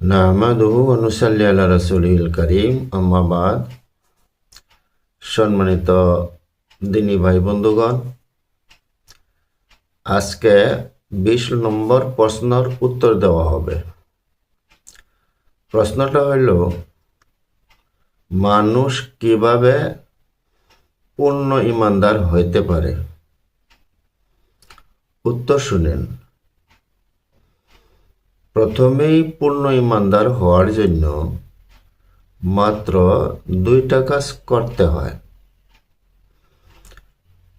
নাহমাদুহু অনুসাল্লি আল্লাহ রসুলিল করিম আম্মাবাদ সম্মানিত দিনী ভাই বন্ধুগণ, আজকে বিশ নম্বর প্রশ্নের উত্তর দেওয়া হবে। প্রশ্নটা হইল, মানুষ কীভাবে পূর্ণ ইমানদার হইতে পারে? উত্তর শুনেন। প্রথমেই পূর্ণ ইমানদার হওয়ার জন্য মাত্র দুইটা কাজ করতে হয়।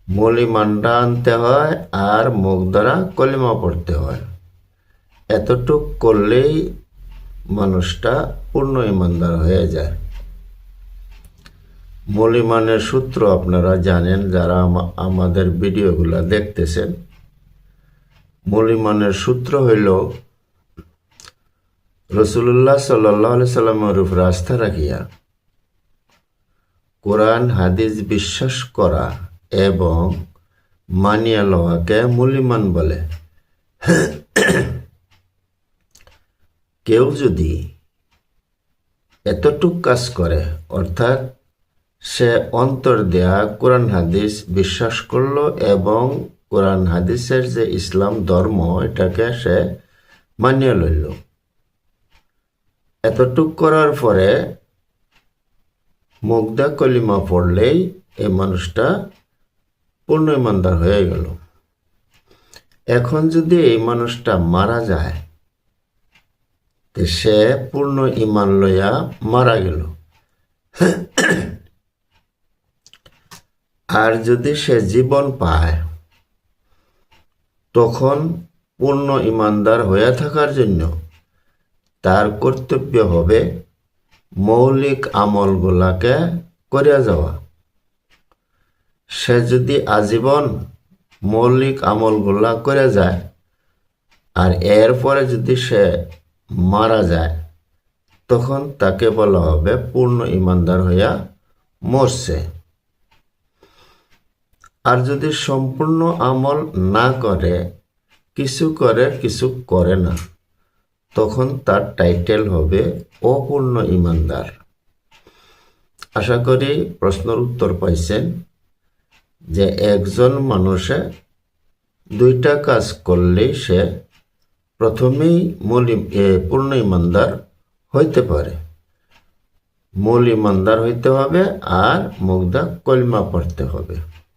মূল ইমানটা আনতে হয় আর মুখ দ্বারা কলিমা পড়তে হয়। এতটুক করলেই মানুষটা পূর্ণ ইমানদার হয়ে যায়। মূল ইমানের সূত্র আপনারা জানেন, যারা আমাদের ভিডিওগুলো দেখতেছেন। মূল ইমানের সূত্র হইল রসুল্লাহ সাল্লাহ সাল্লামের উপর আস্থা রাখিয়া কোরআন, হাদিস বিশ্বাস করা এবং মানিয়া লওয়াকে মূলিমান বলে। কেউ যদি এতটুক কাজ করে, অর্থাৎ সে অন্তর দেয়া কোরআন, হাদিস বিশ্বাস করল এবং কোরআন, হাদিসের যে ইসলাম ধর্ম, এটাকে সে মানিয়ে লইল। এতটুক করার পরে মুগ্ধা কলিমা পড়লেই এই মানুষটা পূর্ণ ইমানদার হয়ে গেল। এখন যদি এই মানুষটা মারা যায়, তো সে পূর্ণ ইমান লইয়া মারা গেল। আর যদি সে জীবন পায়, তখন পূর্ণ ইমানদার হয়ে থাকার জন্য তার কর্তব্য হবে মৌলিক আমলগুলাকে করিয়া যাওয়া। সে যদি আজীবন মৌলিক আমলগুলা করে যায় আর এরপরে যদি সে মারা যায়, তখন তাকে বলা হবে পূর্ণ ইমানদার হইয়া মরছে। আর যদি সম্পূর্ণ আমল না করে, কিছু করে কিছু করে না। তখন তার টাইটেল হবে অপূর্ণ ইমানদার। আশা করি প্রশ্নের উত্তর পাইছেন যে একজন মানুষে দুইটা কাজ করলে সে প্রথমেই মূল পূর্ণ ইমানদার হইতে পারে। মূল ইমানদার হইতে হবে আর মুগ্ধা কলমা পড়তে হবে।